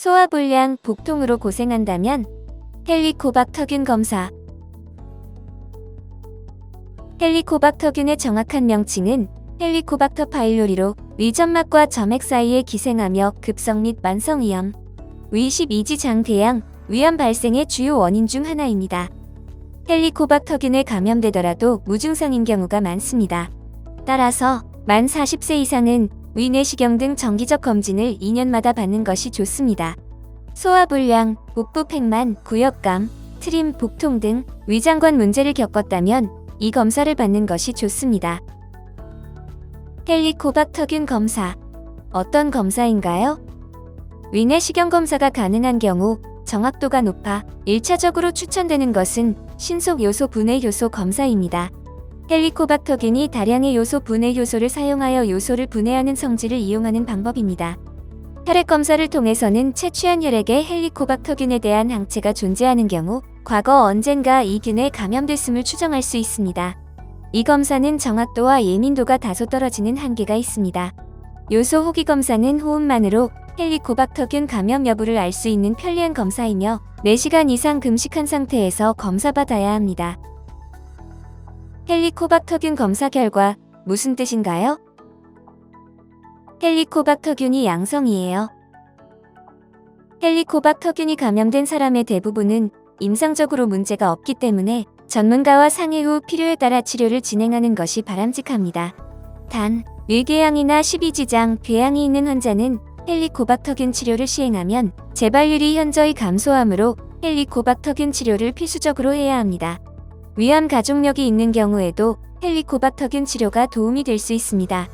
소화불량, 복통으로 고생한다면 헬리코박터균 검사. 헬리코박터균의 정확한 명칭은 헬리코박터 파일로리로 위점막과 점액 사이에 기생하며 급성 및 만성 위염, 위 12지 장 대양, 위암 발생의 주요 원인 중 하나입니다. 헬리코박터균에 감염되더라도 무증상인 경우가 많습니다. 따라서 만 40세 이상은 위내시경 등 정기적 검진을 2년마다 받는 것이 좋습니다. 소화불량, 복부 팽만, 구역감, 트림, 복통 등 위장관 문제를 겪었다면 이 검사를 받는 것이 좋습니다. 헬리코박터균 검사. 어떤 검사인가요? 위내시경 검사가 가능한 경우 정확도가 높아 1차적으로 추천되는 것은 신속 요소 분해 효소 검사입니다. 헬리코박터균이 다량의 요소 분해 효소를 사용하여 요소를 분해하는 성질을 이용하는 방법입니다. 혈액 검사를 통해서는 채취한 혈액에 헬리코박터균에 대한 항체가 존재하는 경우 과거 언젠가 이 균에 감염됐음을 추정할 수 있습니다. 이 검사는 정확도와 예민도가 다소 떨어지는 한계가 있습니다. 요소 호기 검사는 호흡만으로 헬리코박터균 감염 여부를 알 수 있는 편리한 검사이며 4시간 이상 금식한 상태에서 검사받아야 합니다. 헬리코박터균 검사 결과 무슨 뜻인가요? 헬리코박터균이 양성이에요. 헬리코박터균이 감염된 사람의 대부분은 임상적으로 문제가 없기 때문에 전문가와 상의 후 필요에 따라 치료를 진행하는 것이 바람직합니다. 단, 뇌궤양이나 십이지장, 궤양이 있는 환자는 헬리코박터균 치료를 시행하면 재발률이 현저히 감소하므로 헬리코박터균 치료를 필수적으로 해야 합니다. 위암 가족력이 있는 경우에도 헬리코박터균 치료가 도움이 될 수 있습니다.